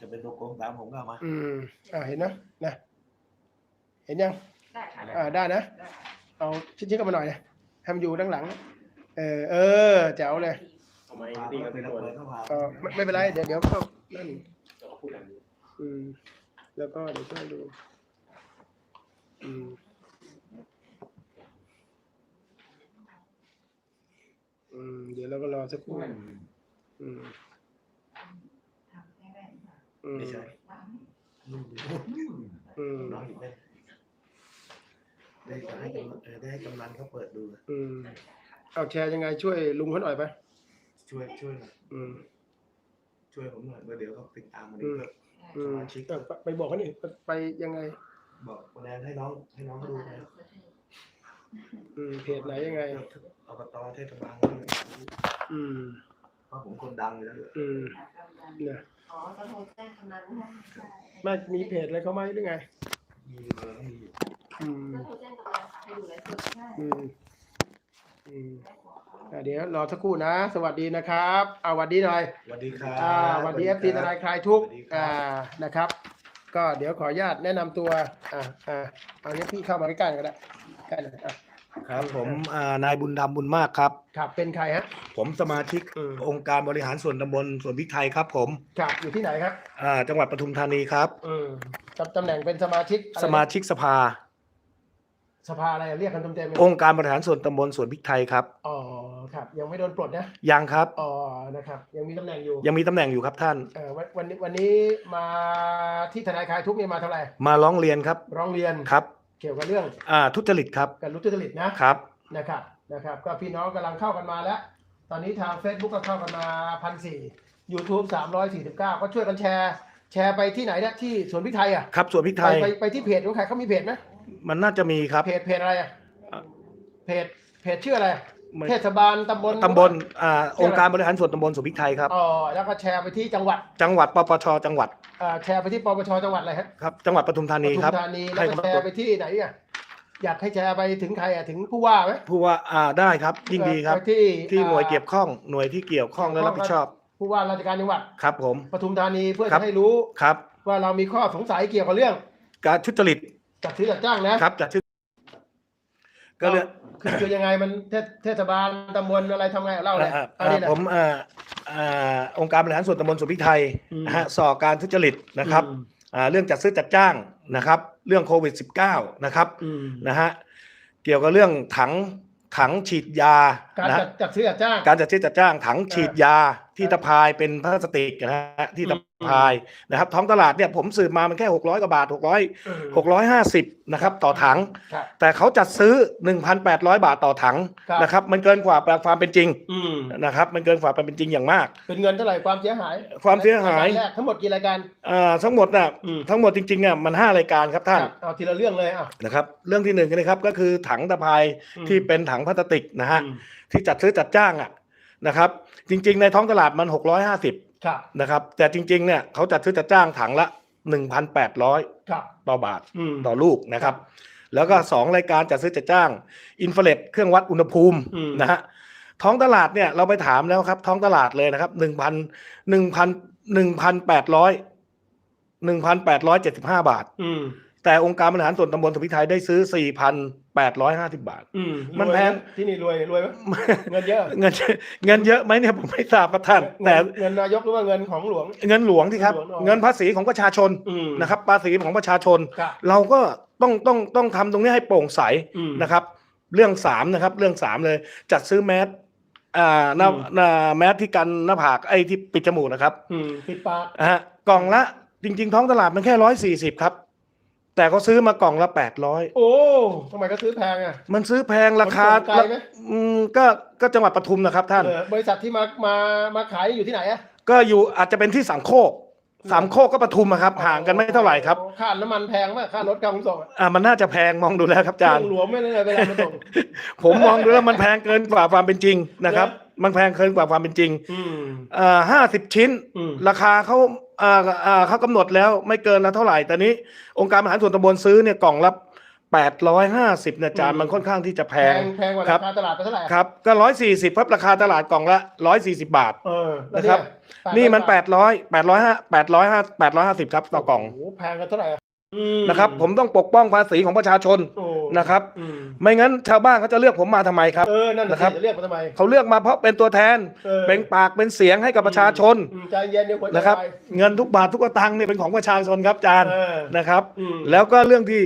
จะเป็นตัวโกงตามผมก็เอามา อืม อ่าเห็นนะนะเห็นยัง ได้ค่ะ อ่าได้นะ ได้ค่ะเอาชิ้นๆกันมาหน่อยนะให้มันอยู่ด้านหลัง เออ เออแจ๋วเลยทำไมพานี่เขาก็ไปเป็นรับตัวเปิดเขาพาก็ไม่ไม่เป็นไร เดี๋ยวเดี๋ยวเข้านั่น เราก็พูดแบบนี้อืม แล้วก็เดี๋ยวช่วยดู อืม อืม เดี๋ยวเราก็รอสักครู่ อืมทำให้ได้ค่ะ อืมไม่ใช่วางนุ่มดีอืมน้องอีกไหมได้จะให้กำลังเออได้ให้กำนันเขาเปิดดูอืมเอาแชร์ยังไงช่วยลุงเขาหน่อยไปช่วยช่วยหน่อยอืม ช่วยผมหน่อยเดี๋ยวเขาติดตามมาอืดีมก็อืมสมาชิกเออไปไปบอกเขานี่ไปไปยังไง บอกคะแนนให้น้องให้น้องเขาดูนะอืมเพจไหนยังไง อบตเทศบาลอืมเพราะผมคนดังอยู่แล้วอืมเนี่ย อ๋อจะโทรแจ้งกำนันให้ใช่ไม่มีเพจอะไรเขาไหมหรือไง มีเบอร์ก็มีอยู่อืมจะโทรแจ้งกำนันค่ะให้ดูไลฟ์สดใช่อืมอืมได้ขอเขาอะเดี๋ยวรอสักครู่นะ สวัสดีนะครับเอาสวัสดีหน่อย สวัสดีครับอ่าสวัสดีเอฟซีทนายคลายทุกข์สวัสดีครับอ่านะครับ ก็เดี๋ยวขออนุญาตแนะนำตัวอ่าอ่าเอาเนี้ยพี่เข้ามาใกล้ๆก็ได้ใกล้เลยอะ ครับ ผมอ่านายบุญธรรมบุญมากครับ ครับ เป็นใครฮะ ผมสมาชิกอืม องค์การบริหารส่วนตำบลสวนพริกไทยครับ ผมครับ อยู่ที่ไหนครับ อ่าจังหวัดปทุมธานีครับ อืมตำตำแหน่งเป็นสมาชิกอะไรนะสมาชิกสภา สภาอะไรเรียกกันเต็มๆไหมองค์การบริหารส่วนตำบลสวนพริกไทยครับอ๋อ ครับ ยังไม่โดนปลดนะ ยังครับ อ๋อ นะครับ ยังมีตำแหน่งอยู่ยังมีตำแหน่งอยู่ครับท่าน เออวันวันนี้วันนี้มาที่ทนายคลายทุกข์นี่มาเท่าไหร่ มาร้องเรียนครับร้องเรียน ครับ เกี่ยวกับเรื่องอ่าทุจริตครับการรู้ทุจริตนะครับนะครับนะครับ ก็พี่น้องกำลังเข้ากันมาแล้ว ตอนนี้ทาง Facebook ก็เข้ากันมาพันสี่ยูทูบสามร้อยสี่สิบเก้าก็ช่วยกันแชร์ แชร์ไปที่ไหนเนี่ยที่สวนพริกไทยอะครับสวนพริกไปไทยไปไปที่เพจของใครเขามีเพจไหมมันน่าจะมีครับเพจเพจอะไรอะอะเพจเพจชื่ออะไรไม่ เทศบาลตำบลตำบลอ่าองค์การบริหารส่วนตำบลสวนพริกไทยครับอ๋อแล้วก็แชร์ไปที่จังหวัด จังหวัดปปชจังหวัดอ่าแชร์ไปที่ปปชจังหวัดอะไรฮะครับจังหวัดปทุมธาปนีทุครับมธานีแล้วให้ก็เขาแชร์ไปที่ไหนอะอยากให้แชร์ไปถึงใครอะถึงผู้ว่าไหมผู้ว่าอ่าได้ครับยิ่งดีครับไปที่ที่หน่วยอ่าเกี่ยวข้องหน่วยที่เกี่ยวข้องและรับผิดชอบ ผู้ว่าราชการจังหวัดครับ ผมปทุมธานีเพื่อครัจะบให้รู้ครับ ว่าเรามีข้อสงสัยเกี่ยวกับเรื่อง การทุจริตจัดซื้อจัดจ้างนะครับจัดชื่อก็เรื่อง คือคือยังไงมันเทศเทศบาลตำบลอะไรทำไงเล่าเลยอ่าเอาดิอ่าผมอ่าอ่าองค์การบริหารส่วนตำบลสุพิไทยอืมนะฮะส่อการทุจริตนะครับอืมอ่าเรื่องจัดซื้อจัดจ้างนะครับ เรื่องโควิด -19 นะครับอืมนะฮะเกี่ยวกับเรื่องถังถังฉีดยาการนะจัฮะดจัดซื้อจัดจ้าง การจัดซื้อจัดจ้างถังฉีดยา ที่ตะพายเป็นพลาสติกนะฮะที่ตะพายนะครับ ท้องตลาดเนี่ยผมสืบมามันแค่600กว่าบาท600อืม650นะครับ ต่อถัง ครับแต่เขาจัดซื้อ1,800บาทต่อถังครับ นะครับ มันเกินกว่าความเป็นจริงอืมนะครับ มันเกินกว่าความเป็นจริงอย่างมาก เป็นเงินเท่าไหร่ความเสียหายความเสียหายรกรแรกทั้งหมดกี่รายการ อ่าทั้งหมดน่ะอืม ทั้งหมดจริงๆอะมัน5รายการครับท่าน ครับเอาทีละเรื่องเลยอะ นะครับเรื่องที่หนึ่งนะครับก็คือถังตะพายอืม ที่เป็นถังพลาสติกนะฮะอืม ที่จัดซื้อจัดจ้างอะ นะครับ จริง ๆ ในท้องตลาดมัน 650ครับนะครับ แต่จริง ๆ เนี่ยเขาจัดซื้อจัดจ้างถังละ 1,800ครับต่อบาทอืมต่อลูกนะครับ แล้วก็ 2 รายการจัดซื้อจัดจ้าง อินฟราเรดเครื่องวัดอุณหภูมิอืมนะฮะท้องตลาดเนี่ยเราไปถามแล้วครับ ท้องตลาดเลยนะครับหนึ่งพันหนึ่งพันหนึ่งพันแปดร้อยหนึ่งพันแปดร้อยเจ็ดสิบห้าบาทอืม แต่องค์การบริหารส่วนตำบลสุพิไทยได้ซื้อสี่พันแปดร้อยห้าสิบบาท อืมมันรวยไหแพงที่นี่รวยรวยไหมเงินเยอะเงินเงินเยอะไหมเนี่ยผมไม่ทราบครับท่าน แต่เงินเงินนายกหรือว่าเงินของหลวง เงินหลวงที่ครับเงินหลวงเงินภาษีของประชาชนอืมนะครับภาษีของประชาชน ครับ เราก็ต้องต้องต้องทำตรงนี้ให้โปร่งใสอืมนะครับ เรื่องสามนะครับ เรื่องสามเลย จัดซื้อแมสอ่าหน้าอืม หน้าแมสที่กันหน้าผากไอ้ที่ปิดจมูกนะครับอืมปิดปากอะฮะกล่องละจริง ๆ ท้องตลาดมันแค่ร้อยสี่สิบครับ แต่เขาซื้อมากล่องละแปดร้อยโอ้ทำไมก็ซื้อแพงอะ มันซื้อแพงราคาขนส่งไกลไหม อืมก็ก็จังหวัดปทุมนะครับท่าน เออบริษัทที่มามามาขายอยู่ที่ไหนอะก็อยู่อาจจะเป็นที่สามโคกสามโคกก็ปทุมอะครับ ห่างกันไม่เท่าไหร่ครับโอ้ค่าน้ำมันแพงมากค่ารถการขนส่งอะอ่ามันน่าจะแพงมองดูแล้วครับอาจารย์ เคงหลวงไม่เลยเวลามาส่งผมมองดูแล้วมันแพงเกินกว่าความเป็นจริงนะครับเนอะ มันแพงเกินกว่าความเป็นจริงอืมอ่าห้าสิบชิ้นอืมราคาเขาอ่าอ่าเขากำหนดแล้วไม่เกินละเท่าไหร่แต่นี้ องค์การบริหารส่วนตำบลซื้อเนี่ยกล่องละแปดร้อยห้าสิบเนี่ยจานอืมมันค่อนข้างที่จะแพแพงงแพงกว่าครัราบคาตลาดไปเท่าไหร่อะครับก็ร้อยสี่สิบครับราคาตลาดกล่องละร้อยสี่สิบาทเออแล้วนะครับเยนี่มัน800แปดร้อยแปดร้อยห้าแปดร้อยห้าแปดร้อยห้าสิบครับต่อกล่องโโหแพงกันเท่าไหร่อะอืม นะครับ ผมต้องปกป้องภาษีของประชาชนโอ้นะครับอืมไม่งั้นชาวบ้านเขาจะเลือกผมมาทำไมครับเออนั่นนะนะคครัรับบจะเรียกมาทำไมเขาเลือกมาเพราะเป็นตัวแทนออเป็นปากเป็นเสียงให้กับประชาชนอืมใจเย็นเดี๋ยวหัวใจนะครับวายเงินทุกบาททุกสตังค์เนี่ยเป็นของประชาชนครับอาจารย์เออนะครับอืมแล้วก็เรื่องที่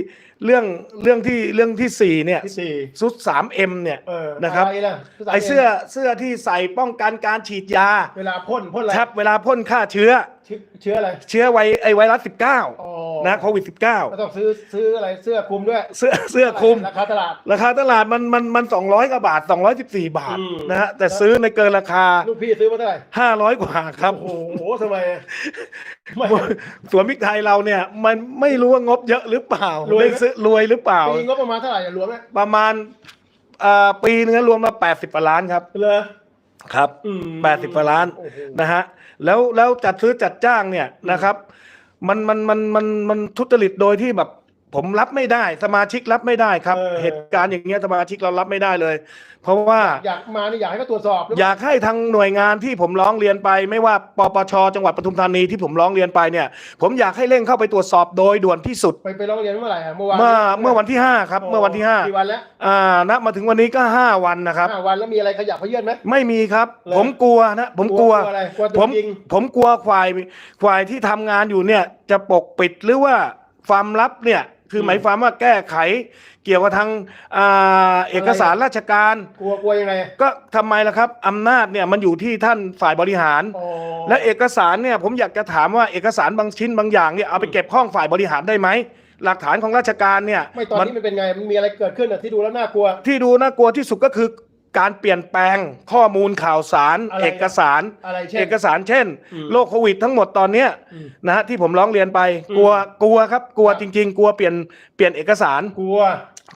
เรื่องเรื่องที่เรื่องที่สี่เนี่ยที่สี่ซุดสามเอ็มเนี่ยเออนะครับอะไรล่ะภาษาไอเสื้อเสื้อที่ใส่ป้องกันการฉีดยา เวลาพ่นพ่นอะไรครับเวลาพ่นฆ่าเชื้อ เชื้อเชื้ออะไร เชื้อไวไอไวรัสอ๋อ19นะโควิด19ก็ต้องซื้อซื้ออะไรเสื้อคลุมด้วย เสื้อเสื้อคลุมราคาตลาดราคาตลาดมันมันมัน200กว่าบาท214บาทอืมนะฮะแต่ซื้อในเกินราคาลูกพี่ซื้อมาเท่าไหร่500กว่าครับโอ้โหทำไมอะไม่ สวนพริกไทยเราเนี่ย มันไม่รู้ว่างบเยอะหรือเปล่ารวยไหมได้ซื้อรวยหรือเปล่าปีงบประมาณเท่าไหร่อะรวมไหมประมาณเอ่อปีนึงรวมมา80กว่าล้านครับเลยครับอืม80กว่าล้านโอ้โหนะฮะแล้วแล้วจัดซื้อจัดจ้างเนี่ยนะครับ มันมันมันมันมันทุจริตโดยที่แบบ ผมรับไม่ได้ สมาชิกรับไม่ได้ครับ เออ เหตุการณ์อย่างเงี้ยสมาชิกเรารับไม่ได้เลย เพราะว่า อยากมานี่อยากให้เขาตรวจสอบหรืออยากให้ทางหน่วยงานที่ผมร้องเรียนไป ไม่ว่าปปชจังหวัดปทุมธานีที่ผมร้องเรียนไปเนี่ย ผมอยากให้เร่งเข้าไปตรวจสอบโดยด่วนที่สุด ไปไปร้องเรียนเมื่อไหร่อะเมื่อวานเมื่อเมื่อวันที่ 5 ครับ เมื่อวันที่กี่วันแล้ว5อ่านับมาถึงวันนี้ก็ 5 วันนะครับ ห้าวันแล้วมีอะไรขยับขยื่นไหม ไม่มีครับ เหรอ ผมกลัวนะผมกลัวอะไรกลัวผตัวมจริง ผมกลัวฝ่ายฝ่ายที่ทำงานอยู่เนี่ยจะปกปิดหรือว่าความลับเนี่ย คือหมายความว่าแก้ไขเกี่ยวกับทางอ่าเอกสารราชการ กลัวกลัวยังไงก็ทำไมล่ะครับอำนาจเนี่ยมันอยู่ที่ท่านฝ่ายบริหาร อ๋อและเอกสารเนี่ยผมอยากจะถามว่าเอกสารบางชิ้นบางอย่างเนี่ยเอาไปเก็บห้องฝ่ายบริหารได้ไหมหลักฐานของราชการเนี่ยไม่ตอนมันนี้มันเป็นไงมันมีอะไรเกิดขึ้นอะที่ดูแล้วน่ากลัว ที่ดูน่ากลัวที่สุดก็คือ การเปลี่ยนแปลงข้อมูลข่าวสาร อะไรนะเอกสาร อะไรเช่นเอกสารเช่นอืมโรคโควิดทั้งหมดตอนเนี้ยอืมนะฮะที่ผมร้องเรียนไป อืม กลัวกลัวครับกลัวครับจริง ๆ กลัวเปลี่ยนเปลี่ยนเอกสาร กลัว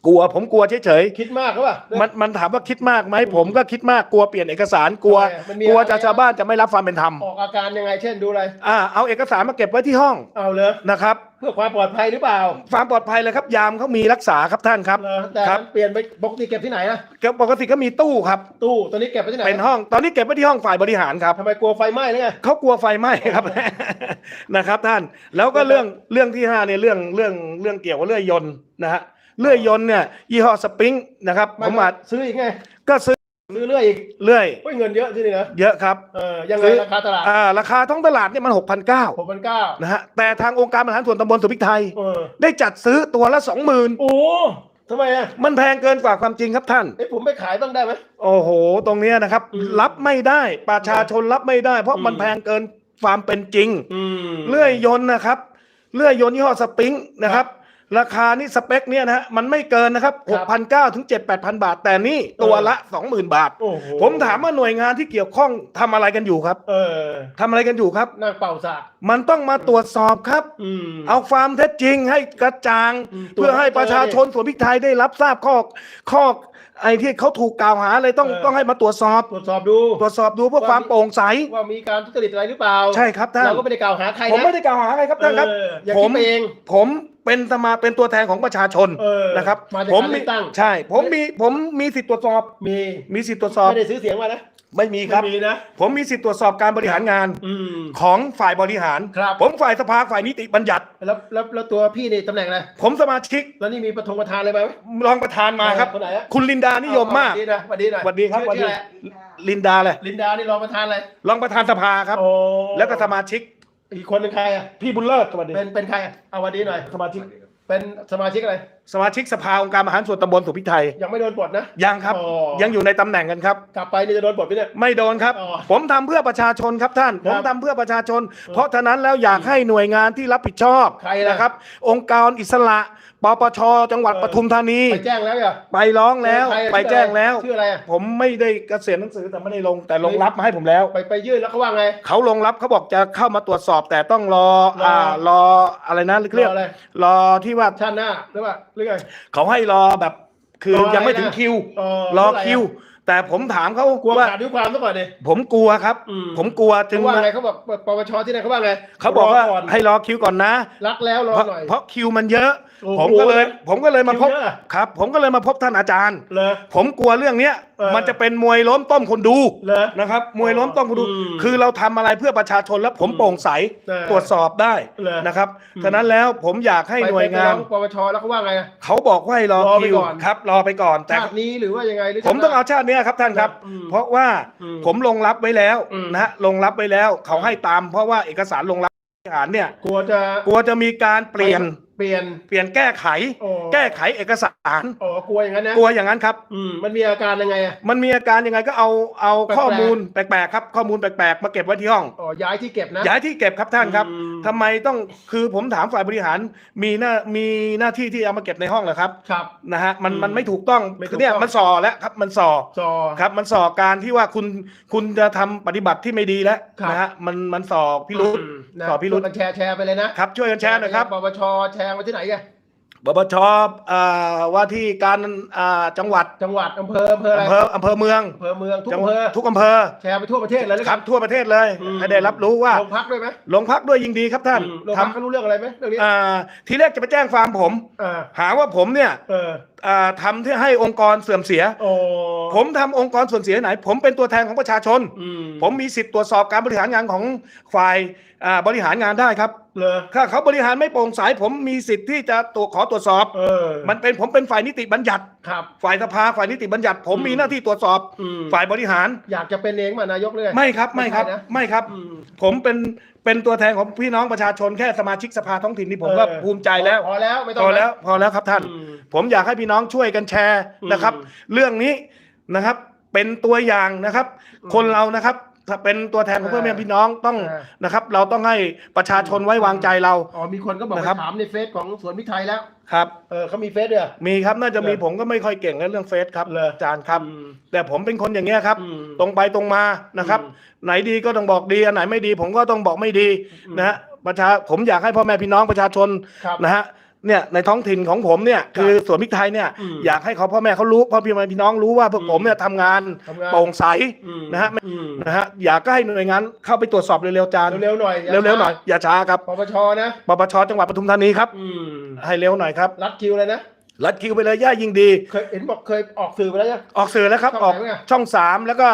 กลัวผมกลัวเฉยคิดมากหรือเปล่า ๆมันมันถามว่าคิดมากไหมผมก็คิดมากกลัวเปลี่ยนเอกสารกลัวทำไมอะมันมีกลัวอะไร จะชาวบ้านจะไม่รับความเป็นธรรมออกอาการยังไงเช่นดูอะไร อ่าเอาเอกสารมาเก็บไว้ที่ห้องเอาเลยนะครับเพื่อความปลอดภัยหรือเปล่าความปลอดภัยเลยครับ ยามเขามีรักษาครับท่านครับเหรอแต่ครับ มันเปลี่ยนไปปกติเก็บที่ไหนนะก็ปกติก็มีตู้ครับ ตู้ตอนนี้เก็บไปที่ไหนเป็นห้อง ตอนนี้เก็บไว้ที่ห้องฝ่ายบริหารครับ ทำไมกลัวไฟไหม้หรือไง เขากลัวไฟไหม้ครับ นะครับท่านแล้วก็เรื่องเรื่องที่ห้าเนี่ยเรื่องเรื่องเรื่องเกี่ยวกับเลื่อยยนต์นะฮะ เลื่อยยนต์เนี่ยยี่ห้อสปริงนะครับผมอาจซื้ออีกไงก็ซื้อซื้อเรื่อยอีกเลื่อยเฮ้ยเงินเยอะที่นี่นะเยอะครับเออยังไงซื้อราคาตลาดอ่าราคาท้องตลาดเนี่ยมันหกพันเก้าหกพันเก้านะฮะแต่ทางองค์การบริหารส่วนตำบลสุพิกไทยเออได้จัดซื้อตัวละสองหมื่นโอ้ทำไมอะมันแพงเกินกว่าความจริงครับท่านเอ้ยผมไปขายบ้างได้ไหมโอ้โห ตรงเนี้ยนะครับอืมรับไม่ได้ประชาชนรับไม่ได้ เพราะอืมมันแพงเกินความเป็นจริงอืมเลื่อยยนต์นะครับ เลื่อยยนต์ยี่ห้อสปริงนะครับ ราคานี่สเปคเนี่ยนะฮะมันไม่เกินนะครับครับ6,900ถึง7-8,000 บาท แต่นี่ตัวละ 20,000 บาท โอ้โหผมถามว่าหน่วยงานที่เกี่ยวข้องทำอะไรกันอยู่ครับเออทำอะไรกันอยู่ครับ นั่งเป่าสากมันต้องมาตรวจสอบครับ อืม เอาความเท็จจริงให้กระจ่าง อืมเพื่อให้ประชาชนส่วนพริกไทยได้รับทราบข้อข้อไอ้ที่เขาถูกกล่าวหาเลยต้องเออ ต้องให้มาตรวจสอบ ตรวจสอบดู ตรวจสอบดูเพื่อความโปร่งใส ว่ามีการทุจริตอะไรหรือเปล่าใช่ครับท่าน เราก็ไม่ได้กล่าวหาใครนะผมไม่ได้กล่าวหาใครครับท่านครับ เอออย่าผคิมดไปเอง ผม เป็นสมาเป็นตัวแทนของประชาชนเออนะครับ มาจากผมการเลือกตั้ง ใช่ ผมมีผมมีสิทธิ์ตรวจสอบ มีมีสิทธิ์ตรวจสอบไม่ได้ซื้อเสียงมานะไม่มีครับ ไม่มีนะ ผมมีสิทธิ์ตรวจสอบการบริหารงานอืม ของฝ่ายบริหาร ครับ ผมฝ่ายสภาฝ่ายนิติบัญญัติ แล้วแล้วแล้วตัวพี่นี่ตำแหน่งอะไรผมสมาชิกแล้วนี่มีประทงประธานอะไรไหม รองประธานมาครับ คนไหนอะ คุณลินดานิยมมากสวัสดีนะสวัสดีหน่อยสวัสดีครับชื่อสวัสดีชื่ออะไรลินดาเลยลินดานี่รองประธานอะไรรองประธานสภาครับ โอ้แล้วก็สมาชิก อีกคนเป็นใครอะพี่บุญเลิศสวัสดี เป็นเป็นใครอะเอาสวัสดีหน่อย สมาชิก เป็นสมาชิกอะไร สมาชิกสภาองค์การบริหารส่วนตำบลสุพิไทยยังไม่โดนปลดนะ ยังครับ อ๋อยังอยู่ในตำแหน่งกันครับ กลับไปนี่จะโดนปลดไหมเนี่ย ไม่โดนครับ อ๋อผมทำเพื่อประชาชนครับท่าน ผมทำเพื่อประชาชน เพราะฉะนั้นแล้วอยากให้หน่วยงานที่รับผิดชอบใครล่ะ นะครับ องค์การอิสระ ปปชจังหวัดเออปทุมธานี ไปแจ้งแล้วเหรอไปร้องแล้วใครอะไปแจ้งแล้ว ชื่ออะไรอะผมไม่ได้เกษียณหนังสือแต่ไม่ได้ลงแต่ลงรับมาให้ผมแล้ว ไปไปยื่นแล้วเขาว่าไง เขาลงรับเขาบอกจะเข้ามาตรวจสอบแต่ต้องรอรออ่อ่ารออะไรนะเรียกรออะไรรอที่ว่าชาติหน้าหรือว่าหรือไงเขาให้รอแบบคือรออะไรยังไม่ถึงนะคิวอ๋อรอเมื่ไหะคิว แต่ผมถามเขากลัวว่าขาดด้วยความซะก่อนดิผมกลัวครับอืมผมกลัวจึเขางว่ามาไงเขาบอกปปชที่ไหนเขาว่าไงเขาบอกว่าก่อนให้รอคิวก่อนนะ รักแล้วรอเพราะหน่อยเพราะคิวมันเยอะโอ้โห ผมก็เลยผมก็เลยมาพบคิวเยอะครับ ผมก็เลยมาพบท่านอาจารย์เลยผมกลัวเรื่องเนี้ยเออมันจะเป็นมวยล้มต้มคนดูเลยนะครับมวยล้มต้มคนดูอืมคือเราทำอะไรเพื่อประชาชนแล้วผมอืมโปร่งใสเออตรวจสอบได้เลยนะครับอืมฉะนั้นแล้วผมอยากให้หน่วยงานไปไปร้อปปชแล้วเขาว่าไงอะเขาบอกว่าให้รอรอไปคิวก่อนครับ รอไปก่อนแต่ชาตินี้หรือว่ายังไงหรือผมต้องเอาชาติเนี้ยครับท่านครับอืมเพราะว่าอืมผมลงรับไว้แล้วอืมนะฮะลงรับไว้แล้วเขาให้ตาม เพราะว่าเอกสารลงรับบริหารเนี่ยกลัวจะกลัวจะมีการเปลี่ยน เปลี่ยนเปลี่ยนแก้ไข โอ้แก้ไขเอกสารอ๋อกลัวอย่างนั้นนะกลัวอย่างนั้นครับ อืมมันมีอาการยังไงอะ มันมีอาการยังไงก็เอาเอาแปลกๆ ข้อมูลแปลกๆครับข้อมูลแปลกๆมาเก็บไว้ที่ห้องอ๋อย้ายที่เก็บนะย้ายที่เก็บครับท่านครับอืมทำไมต้องคือผมถามฝ่ายบริหารมีหน้ามีหน้าที่ที่เอามาเก็บในห้องเหรอครับครับ นะฮะมันอืมมันไม่ถูกต้องไม่ถูกคือเนี่ยต้องมันส่อแล้วครับมันส่อจอ ครับมันส่อการที่ว่าคุณคุณจะทำปฏิบัติที่ไม่ดีแล้วครับ นะฮะมันมันส่อพิรุษ อืมนะส่อพิรุษช่วยกันแชร์แชร์ไปเลยนะครับช่วยกันแชร์หน่อยครับ ปปชแชร์ไปที่ไหนกันบปชอ่าว่าที่การอ่าจังหวัดจังหวัดอำเภออำเภออะไรอำเภออำเภอเมืองอำเภอเมืองทุกจังอำเภอทุกอำเภอแชร์ไปทั่วประเทศเลยหอครับทั่วประเทศเลยอืมให้ได้รับรู้ว่าโรงพักด้วยไหมลงพักด้วยยิ่งดีครับท่านอืมโรงทพักเขารู้เรื่องอะไรไหมเรื่องนี้ำอ่าทีแรกจะไปแจ้งความผมอ่าหาว่าผมเนี่ย เอออ่าทำที่ให้องค์กรเสื่อมเสียโอ้ผมทำองค์กรส่วนเสียไหน ผมเป็นตัวแทนของประชาชนอืมผมมีสิทธิ์ตรวจสอบการบริหารงานของฝ่ายอ่าบริหารงานได้ครับเลยถ้าเขาบริหารไม่โปร่งใสผมมีสิทธิ์ที่จะตัวขอตรวจสอบเออมันเป็นผมเป็นฝ่ายนิติบัญญัติครับฝ่ายสภาฝ่ายนิติบัญญัติ ผมอืมมีหน้าที่ตรวจสอบอืมฝ่ายบริหาร อยากจะเป็นเองมานายกเลยไม่ครับไม่ครับ ไม่ใช่นะไม่ครับอืมผมเป็นเป็นตัวแทนของพี่น้องประชาชนแค่สมาชิกสภาท้องถิ่นนี่ผมก็เออภูมิใจแล้ว พอแล้วไม่ต้องพอแล้วนะพอแล้วครับท่าน อืม ผมอยากให้พี่น้องช่วยกันแชร์นะครับ อืมเรื่องนี้นะครับเป็นตัวอย่างนะครับอืมคนเรานะครับ ถ้าเป็นตัวแทนของเพื่อนแม่พี่น้องต้องเออ นะครับ เราต้องให้ประชาชนไว้วางใจเรา อ๋อมีคนก็บอกนะไปครับถามในเฟซของสวนพริกไทยแล้ว ครับ เออเขามีเฟซด้วยเหรอ มีครับน่าจะมีเหรอผมก็ไม่ค่อยเก่งในเรื่องเฟซครับเหรอ อาจารย์ครับ อืมแต่ผมเป็นคนอย่างเงี้ยครับ อืม ตรงไปตรงมานะครับ อืมไหนดีก็ต้องบอกดีอันไหนไม่ดี ผมก็ต้องบอกไม่ดีอืมนะฮะประชาผมอยากให้พ่อแม่พี่น้องประชาชนครับ นะฮะ เนี่ยในท้องถิ่นของผมเนี่ยคือสวนพริกไทยเนี่ยอืมอยากให้เขาพ่อแม่เขารู้พ่อพี่แม่พี่น้องรู้ว่าพวกอืมผมเนี่ยทำงานทำงาน โปร่งใสอืมนะฮะอืมนะฮะอยากก็ให้หน่วยงานเข้าไปตรวจสอบเร็วๆจานเร็วๆหน่อยาเร็วๆหน่อยอย่าช้าครับปปชนะ ปปชจังหวัดปทุมธานีครับอืมให้เร็วหน่อยครับรัดคิวเลยนะ รัดคิวไปเลยย่ายิ่งดี เคยเห็นบอกเคยออกสื่อไปแล้วยัง ออกสื่อแล้วครับช่อองอกไหนวะช่องสามแล้วก็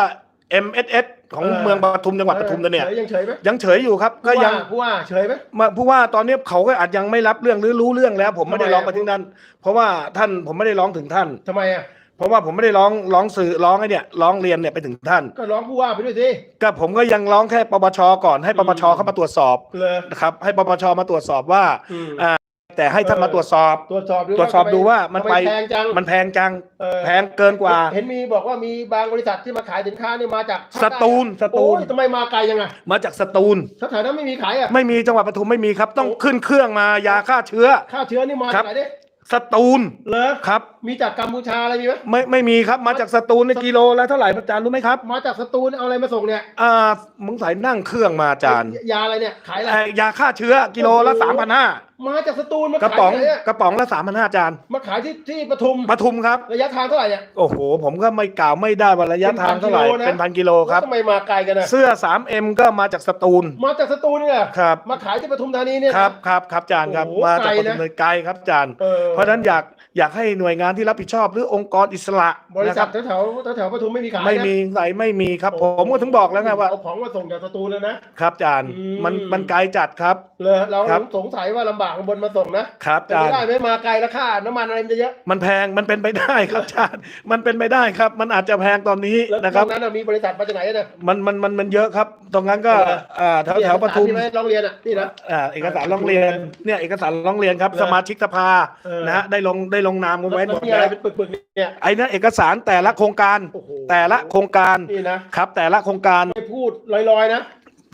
MSS ของเออเมืองปทุมจังหวัดปทุมตัวเนี่ยฉยังเฉยไหมยังเฉยอยู่ครับ ก็ยังผู้ว่าเฉยไหมมาผู้ว่าตอนนี้เขาก็อาจยังไม่รับเรื่องหรือรู้เรื่องแล้ว ผมไม่ได้ทำไมร้องไปอะถึงนั้น เพราะว่าท่านผมไม่ได้ร้องถึงท่านทำไมอะเพราะว่าผมไม่ได้ร้องร้องสื่อร้องไอ้เนี่ยร้องเรียนเนี่ยไปถึงท่าน ก็ร้องผู้ว่าไปด้วยสิก็ผมก็ยังร้องแค่ปปชก่อนให้ปปชอืมเข้ามาตรวจสอบเลยนะครับให้ปปชมาตรวจสอบว่าอืมอ่า แต่ให้ท่านเออมาตรวจสอบ ตรวจสอบดูตรวจสอบดูว่ามันทำไปแพงจังมันแพงจัง เออแพงเกินกว่า เห็นมีบอกว่ามีบางบริษัทที่มาขายสินค้านี่มาจากสตูลสตูล โอ้ยทำไมมาไกลยังไงมาจากสตูล แถวๆนั้นไม่มีขายอะ ไม่มีจังหวัดปทุมไม่มีครับ ต้องโอ้ขึ้นเครื่องมายาฆ่าเชื้อค่าเชื้อนี่มาครัจากบ ไหนดิสตูลเหรอครับ มีจากกัมพูชาอะไรมีไหมไม่ไม่มีครับมาจากสตูลในกิโลละเท่าไหร่อาจารย์รู้ไหมครับมาจากสตูลเอาอะไรมาส่งเนี่ยอ่ามึงใส่นั่งเครื่องมาอาจารย์ยาอะไรเนี่ยขายอะไรไอ้ยาฆ่าเชื้อกิโลละโอ้โห สามพันห้า มาจากสตูลมากระขายป๋องที่ไหนอะกระป๋องละสามพันห้าอาจารย์มาขายที่ที่ปทุมปทุมครับ ระยะทางเท่าไหร่เนี่ย โอ้โห ผมก็ไม่กล่าวไม่ได้ว่าระยะทางเท่าไหร่เป็เป็นนพัพันนกิกิโลโลครับทำไมมาไกลกันอะเสื้อ 3M ก็มาจากสตูลมาจากสตูลเนี่ยครับ มาขายที่ปทุมธานีเนี่ยนะครับครับครับอาจารย์ครับโอ้โหมาจากไกลปนะทุมธานีไกลครับอาจารย์ เออเพราะฉะนั้นอยากอยากให้หน่วยงานที่รับผิดชอบหรือองค์กรอิสระบรินะคษัรัทบแถวแถวแถวๆปทุมไม่มีขายนะไม่มีไหนไม่มีครับโอ้ผมก็ถึงบอกแล้วไงว่าเอาของมาส่งจากสตูลแล้วนะ ครับอาจารย์อืม มันมันไกลจัดครับ เลยเราครับ สงสัยว่าลำบากบนมาส่งนะครับอาแต่จารไม่ย์ได้ไม่มาไกลแล้วค่าน้ำมันอะไรมันจะเยอะ มันแพงมันเป็นไปได้ครับอาจารย์มันเป็นไปได้ครับ มันอาจจะแพงตอนนี้แล้วนะครับตรงนั้นนะมีบริษัทมาจากไหนนะมันมันมันมันเยอะครับ ตรงนั้นก็เอออ่าแถวแถวปทุมที่ไหร้องเรียนอะนี่นะอ่าเอกสารร้องเรียนเนี่ยเอกสารร้องเรียนครับเออสมาชิกสภาเออนะฮะได้ลงได้ลงนามกันไว้หมดแล้วมีอะไรแล้วเป็นปึกๆเนี่ยไอ้นั่นเอกสารแต่ละโครงการโอ้โหแต่ละโครงการนี่นะครับแต่ละโครงการไม่พูดลอยๆนะ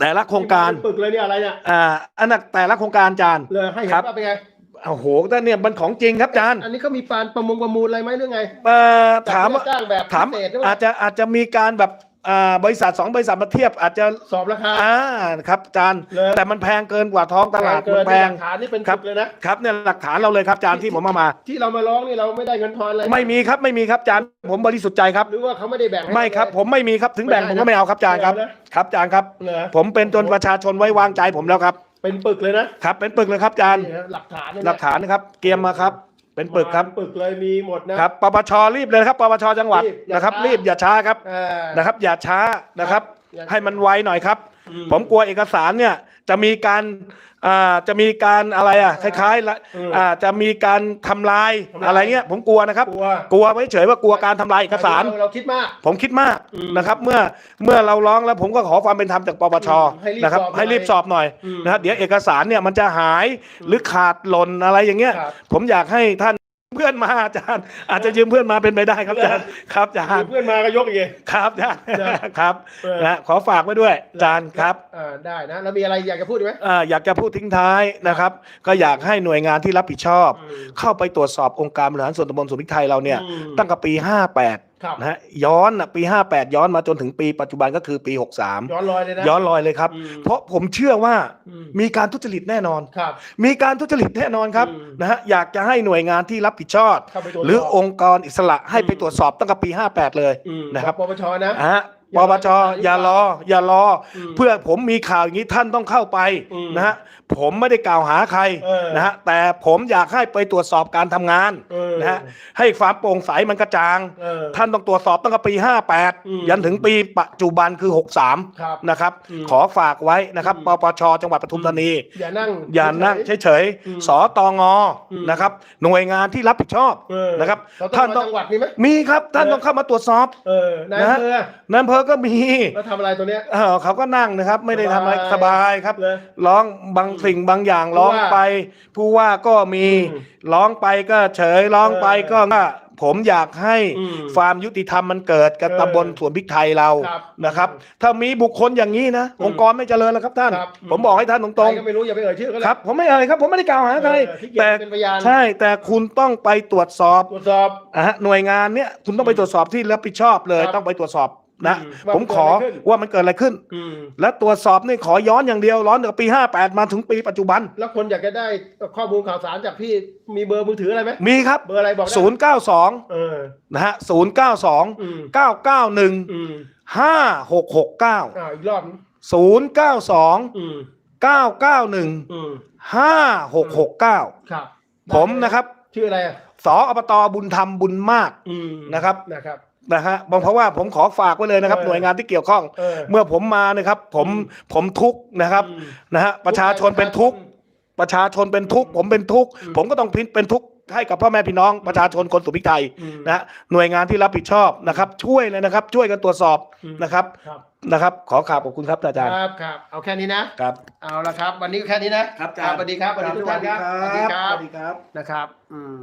แต่ละโครงการเป็นปึกเลยเนี่ยอะไรเนี่ยอ่าอันนั้นแต่ละโครงการอาจารย์เลยให้เห็นครับว่าเป็นไงโอ้โหแต่เนี่ยมันของจริงครับอาจารย์อันนี้เขามีการประมงประมูลอะไรไหมหรือไงเอ่อถามว่าจ้างแบบถามพิเศษหรือเปอาล่าจจะอาจจะมีการแบบ อ่าบริษัทสองบริษัทมาเทียบอาจจะสอบราคา อ่าครับอาจารย์ เลย แต่มันแพงเกินกว่าท้องตลาดเกิมันนแพง หลักฐานนี่เป็นครัปึบกเลยนะ ครับเนี่ยหลักฐานเราเลยครับอาจารย์ที่ผมเอามา ที่เรามาร้องนี่เราไม่ได้เงินทอนอะไรไม่มีครับไม่มีครับอาจารย์ผมบริสุทธิ์ใจครับ หรือว่าเขาไม่ได้แบ่งให้ไม่ครับผมไม่มีครับถึงแบ่งผมก็ไม่เอาครับอาจารย์ครับไม่เอานะครับอาจารย์ครับเหรอผมเป็นจนประชาชนไว้วางใจผมแล้วครับ เป็นปึกเลยนะครับเป็นปึกเลยครับอาจารย์ นี่นะหลักฐานเนี่ยหลักฐานนะครับเตรียมมาครับ เป็นปึกครับ ปึกเลยมีหมดนะ ครับปปชรีบเลยนะครับปปชจังหวัดรีบอย่านะครับ ช้า รีรีบอย่าช้าครับเออนะครับ อย่าช้านะครับ อย่าให้มันไวหน่อยครับ อืผมกลัวเอกสารเนี่ยจะมีการ อ่าจะมีการอะไรอะคล้ายๆละอืมอ่าจะมีการทำลายทำลายอะไรเงี้ย ผมกลัวนะครับ กลัว กลัวไว้เฉยว่ากลัวการทำลายเอกสาร เเราคิดมาก ผมคิดมากอืมนะครับ เมื่อเมื่อเราร้องแล้วผมก็ขอความเป็นธรรมจากปปชอืมให้รีบนะครับสอบหน่อยให้รีบสอบหน่อยอืมนะฮะเดี๋ยวเอกสารเนี่ยมันจะหายหรือขาดหล่นอะไรอย่างเงี้ย ครับ ผมอยากให้ท่าน เพื่อนมาอาจารย์ อาจจะยืมเพื่อนมาเป็นไปได้ครับอาจารย์ครับอาจารย์เพื่อนมาก็ยกอีกครับอาจารย์ได้ครับเออนะขอฝากไว้ด้วยอาจารย์ครับอ่าได้นะแล้วมีอะไรอยากจะพูดอีกไหมอ่าอยากจะพูดทิ้งท้ายนะครับ ก็อยากให้หน่วยงานที่รับผิดชอบอืมเข้าไปตรวจสอบองค์การบริหารส่วนตำบลสุริกไทยเราเนี่ยอืมตั้งแต่ปี 58 ครับนะฮะย้อนนะปี 58 ย้อนมาจนถึงปีปัจจุบันก็คือปี ย้อนรอยเลยนะ63ย้อนรอยเลยครับอืมเพราะผมเชื่อว่าอืมมีการทุจริตแน่นอน ครับ มีการทุจริตแน่นอนครับอืม นะฮะอยากจะให้หน่วยงานที่รับผิดชอบ เข้าไปตรวจสอบหรือองค์กรอิสระให้ไปอืมตรวจสอบตั้งแต่ปี 58 เลย อืมนะครับ ปปชนะอะฮะอย่าปปชรออย่ารออย่ารออม เพื่อผมมีข่าวอย่างนี้ท่านต้องเข้าไปอืมนะฮะ ผมไม่ได้กล่าวหาใครเออนะฮะแต่ผมอยากให้ไปตรวจสอบการทำงานเออ นะฮะให้ความโปร่งใสมันกระจ่าง เออ ท่านต้องตรวจสอบตั้งแต่ปี อืม58 ยันถึงปีปัจจุบันคือ63ครับนะครับ อืมขอฝากไว้นะครับ อืม ปปช จังหวัดปทุมธานี อย่านั่ง อย่านั่งฉยเฉยอืมๆ สตงอืม นะครับ หน่วยงานที่รับผิดชอบๆเออนะครับเราท่านต้ต้อองงจังหวัดมีไหม มีครับ ท่านเออ ต้องเข้ามาตรวจสอบเออนายนะอำเภอนายอำเภอก็มีแล้วทำอะไรตัวเนี้ย เออเขาก็นั่งนะครับ ไม่ได้ทำอะไรสสบาบายยครับ เลย ร้องบางสิ่งบางอย่างร้องผู้ว่าไป ผู้ว่าก็มีอืมร้องไปก็เฉยร้องไปเออก็ว่าผมอยากให้อืมความยุติธรรมมันเกิดกับเออตำบลสวนพริกไทยเราครับนะครับ ถ้ามีบุคคลอย่างนี้นะอืมองค์กรไม่เจริญแล้วครับท่านครับผมบอกให้ท่านตใครรงก็ไม่รู้อย่าไปเอ่ยชื่อก็ๆเลยครับ ผมไม่เอ่ยครับ ผมไม่ได้กล่าวหาใครเออที่เกียแต่จเป็นพยานใช่แต่คุณต้องไปตรวจสอบตรวจสอบอะฮะหน่วยงานเนี้ยคุณต้องไปตรวจสอบที่รับผิดชอบเลยครับต้องไปตรวจสอบ นะอืมว่าผมขอมันเกิดอะไรขึ้นว่ามันเกิดอะไรขึ้นอืมและตรวจสอบนี่ขอย้อนอย่างเดียวร้อนจากปี 58 มาถึงปีปัจจุบัน แล้วคนอยากจะได้ข้อมูลข่าวสารจากพี่มีเบอร์มือถืออะไรไหมมีครับ เบอร์อะไรบอกได้092เออนะฮะ092อืม991อืม5669อ่าอีกรอบ092อืม991อืม5669ครับผมนะครับ ชื่ออะไรอะสอบตบุญธรรมบุญมากอืมนะครับนะครับ นะฮะบอกเพราะว่าผมขอฝากไว้เลยนะครับเออหน่วยงานที่เกี่ยวข้อง เออ เมื่อผมมานะครับ ผมผมทุกข์นะครับอืมนะฮะประชาชนเป็นทุกข์ประชาชนเป็นทุกข์ผมเป็นทุกข์อืมผมก็ต้องพินเป็นทุกข์ให้กับพ่อแม่พี่น้องประชาชนคนสุพิไทยอืม นะฮะหน่วยงานที่รับผิดชอบนะครับ ช่วยเลยนะครับ ช่วยกันตรวจสอบอืมนะครับครับนะครับ ขอขอบคุณครับอาจารย์ครับครับเอาแค่นี้นะ ครับ เอาละครับ วันนี้ก็แค่นี้นะครับอาจารย์ สวัสดีครับสวัสดีทุกท่านครับสวัสดีครับ สวัสดีครับ นะครับ อืม